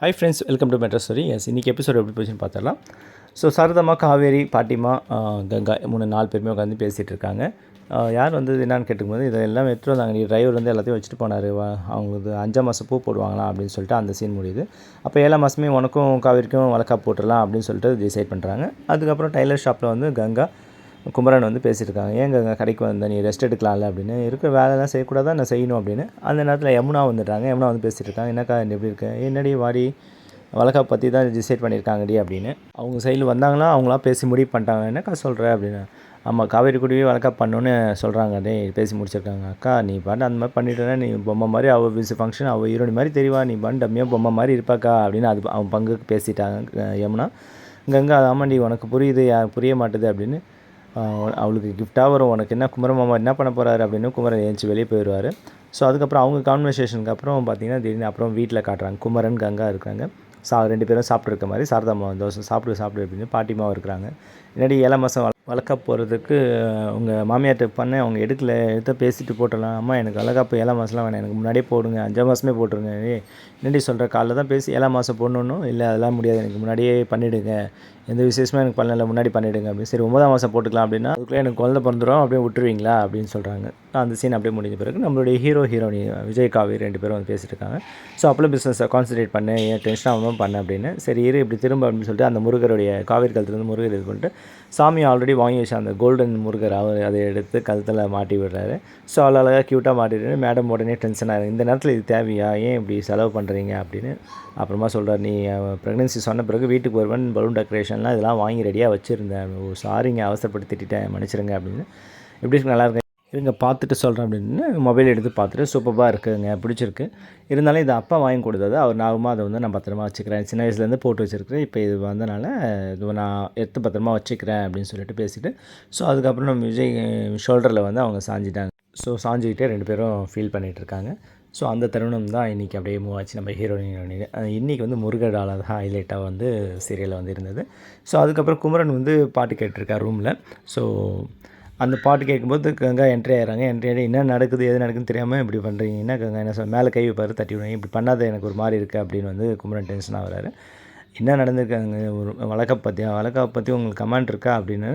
Hi friends welcome to Madras stories இன்றைக்கி episode எப்படி போச்சுன்னு பார்த்துடலாம். ஸோ சரதம்மா காவேரி பாட்டிமா கங்கா மூணு நாலு பேருமே உட்காந்து பேசிகிட்டு இருக்காங்க. யார் வந்து என்னான்னு கேட்டுக்கும்போது கேட்டுக்கும்போது இதெல்லாம் எடுத்துகிட்டு வந்தாங்க நீ டிரைவர் வந்து எல்லாத்தையும் வச்சுட்டு போனார். அவங்களுக்கு அஞ்சாம் மாதம் பூ போடுவாங்களாம் அப்படின்னு சொல்லிட்டு அந்த சீன் முடியுது. அப்போ ஏழாம் மாதமே உனக்கும் காவேரிக்கும் வழக்கா போட்டுடலாம் அப்படின்னு சொல்லிட்டு டிசைட் பண்ணுறாங்க அதுக்கப்புறம் டைலர் ஷாப்பில் வந்து கங்கா குமரன் வந்து பேசியிருக்காங்க ஏங்க கடைக்கு வந்த நீ ரெஸ்ட் எடுக்கலாம்ல அப்படின்னு. இருக்கிற வேலைலாம் செய்யக்கூடாது? நான் செய்யணும் அப்படின்னு. அந்த நேரத்தில் யமுனா வந்துடுறாங்க. யமுனா வந்து பேசியிருக்காங்க என்னக்கா எப்படி இருக்க? என்னடி வாடி? வழக்கா பற்றி தான் டிசைட் பண்ணியிருக்காங்கடி அப்படின்னு. அவங்க சைடில் வந்தாங்களா அவங்களாம் பேசி முடிவு பண்ணிட்டாங்க. என்னக்கா சொல்கிற அப்படின்னு. ஆமாம் காவேரி குடி வழக்கா பண்ணோன்னு சொல்கிறாங்க டே பேசி முடிச்சிருக்காங்க. அக்கா நீ பாட்டு அந்த மாதிரி பண்ணிட்டேன்னா நீ பொம்மை மாதிரி அவள் விசு ஃபங்க்ஷன் அவள் ஈரோடு மாதிரி தெரியவா நீ பாட்டு டம்மியாக பொம்மை மாதிரி இருப்பாக்கா அப்படின்னு அது அவன் பங்குக்கு பேசிட்டாங்க யமுனா. இங்கங்கே அது ஆமாண்டி உனக்கு புரியுது புரிய மாட்டுது அப்படின்னு. அவளுக்கு கிஃப்டாக வரும். உனக்கு என்ன குமர மாமா என்ன பண்ண போகிறாரு அப்படின்னு குமரன் ஏஞ்சி வெளியே போயிடுவார். ஸோ அதுக்கப்புறம் அவங்க கான்வர்சேஷனுக்கு அப்புறம் பார்த்தீங்கன்னா திடீர்னு அப்புறம் வீட்டில் காட்டுறாங்க. குமரன் கங்கா இருக்காங்க. சா ரெண்டு பேரும் சாப்பிட்ருக்க மாதிரி சாரதாம்மா தோசை சாப்பிடு சாப்பிட்டு அப்படின்னு பாட்டிமாவும் இருக்கிறாங்க. இல்லாட்டி ஏழாம் மாதம் வளர்க்க போகிறதுக்கு உங்கள் மாமியார்கிட்ட பண்ண அவங்க எடுக்கல. எடுத்த பேசிட்டு போட்டலாம் அம்மா எனக்கு வளர்க்காப்பு ஏழாம் மாதம்லாம் வேணாம். எனக்கு முன்னாடியே போடுங்க. அஞ்சாம் மாதமே போட்டுருங்க. என்னடி சொல்கிற காலைல தான் பேசி ஏழாம் மாதம் போடணும் இல்லை அதெல்லாம் முடியாது. எனக்கு முன்னாடியே பண்ணிவிடுங்க எந்த விசேஷமும் எனக்கு பண்ணல. முன்னாடி பண்ணிவிடுங்க அப்படின்னு. சரி ஒன்பதாம் மாதம் போட்டுக்கலாம் அப்படின்னா அதுக்குள்ளே எனக்கு குழந்தை பிறந்துடும் அப்படியே விட்டுருவீங்களா? அப்படின்னு சொல்கிறாங்க அந்த சீன் அப்படியே முடிஞ்ச பிறகு நம்மளுடைய ஹீரோ ஹீரோனி விஜய் காவி ரெண்டு பேரும் வந்து பேசிட்டு இருக்காங்க. ஸோ அப்பளம் பிஸ்னஸை கான்சன்ட்ரேட் பண்ணு ஏன் டென்ஷன் ஆகாமல் பண்ண அப்படின்னு. சரி இரு இப்படி திரும்ப அப்படின்னு சொல்லிட்டு அந்த முருகருடைய காவேரி காலத்துலேருந்து முருகர் இது பண்ணிட்டு சாமி ஆல்ரெடி வாங்கி வச்ச அந்த கோல்டன் முருகர் அவர் அதை எடுத்து கழுத்தில் மாட்டி விடுறாரு. ஸோ அவ்வளோ அழகாக க்யூட்டாக மாட்டிட்டு மேடம் உடனே டென்ஷன் ஆகுது இந்த நேரத்தில் இது தேவையா? ஏன் இப்படி செலவு பண்ணுறீங்க அப்படின்னு அப்புறமா சொல்கிறார் நீ ப்ரெக்னென்சி சொன்ன பிறகு வீட்டுக்கு வருவன். பலூன் டெக்கரேஷன்லாம் இதெல்லாம் வாங்கி ரெடியாக வச்சுருந்தேன். ஓ சாரிங்க அவசரப்பட்டு திட்டிட்டேன் மன்னிச்சிருங்க அப்படின்னு. எப்படி நல்லா இருக்கு? இருங்க பார்த்துட்டு சொல்கிறேன் அப்படின்னு மொபைல் எடுத்து பார்த்துட்டு சூப்பராக இருக்குங்க பிடிச்சிருக்கு. இருந்தாலும் இது அப்பா வாங்கி கொடுத்தது அவர் நாகமாக அதை வந்து நான் பத்திரமா வச்சுக்கிறேன். சின்ன வயசுலேருந்து போட்டு வச்சுருக்கிறேன் இப்போ இது வந்தனால இது நான் எடுத்து பத்திரமா வச்சுக்கிறேன் அப்படின்னு சொல்லிட்டு பேசிட்டு ஸோ அதுக்கப்புறம் நம்ம விஜய் ஷோல்டரில் வந்து அவங்க சாஞ்சிட்டாங்க. ஸோ சாஞ்சிக்கிட்டே ரெண்டு பேரும் ஃபீல் பண்ணிகிட்டு இருக்காங்க. ஸோ அந்த தருணம் தான் இன்றைக்கி அப்படியே மூவ் ஆச்சு நம்ம ஹீரோயின் ஹீரோயின் இன்றைக்கி வந்து முருகடால தான் ஹைலைட்டாக வந்து சீரியலில் வந்து இருந்தது. ஸோ அதுக்கப்புறம் குமரன் வந்து பாட்டு கேட்டிருக்கார் ரூமில் ஸோ அந்த பாட்டு கேட்கும்போது கங்கா என்ட்ரி ஆகிறாங்க என்ட்ரி ஆகி என்ன நடக்குது எது நடக்குதுன்னு தெரியாமல் இப்படி பண்ணுறீங்க என்ன கங்கா என்ன சொல் மேலே கை வைப்பார் தட்டி விடுவாங்க இப்படி பண்ணாத எனக்கு ஒரு மாதிரி இருக்குது அப்படின்னு வந்து குமரன் டென்ஷன் ஆகிறாரு. என்ன நடந்திருக்காங்க ஒரு வழக்கை பற்றியா வழக்கை பற்றி உங்களுக்கு கமெண்ட் இருக்கா அப்படின்னு?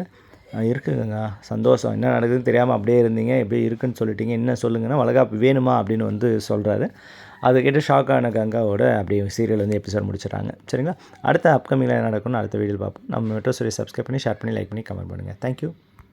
இருக்குதுங்க சந்தோஷம். என்ன நடக்குதுன்னு தெரியாமல் அப்படியே இருந்தீங்க எப்படி இருக்குன்னு சொல்லிட்டீங்க. என்ன சொல்லுங்கன்னா வளகாப்பு வேணுமா? அப்படின்னு வந்து சொல்கிறாரு அதை கேட்டு ஷாக் ஆன கங்காவோட அப்படியே சீரியல் வந்து எபிசோட் முடிச்சிடுறாங்க. சரிங்களா? அடுத்த அப்கமிங்கில் என்ன நடக்கும்னு அடுத்த வீடியோ பார்ப்போம். நம்ம மெட்ரோ சொல்லி சப்ஸ்கிரைப் பண்ணி ஷேர் பண்ணி லைக் பண்ணி கமெண்ட் பண்ணுங்கள் தேங்க்யூ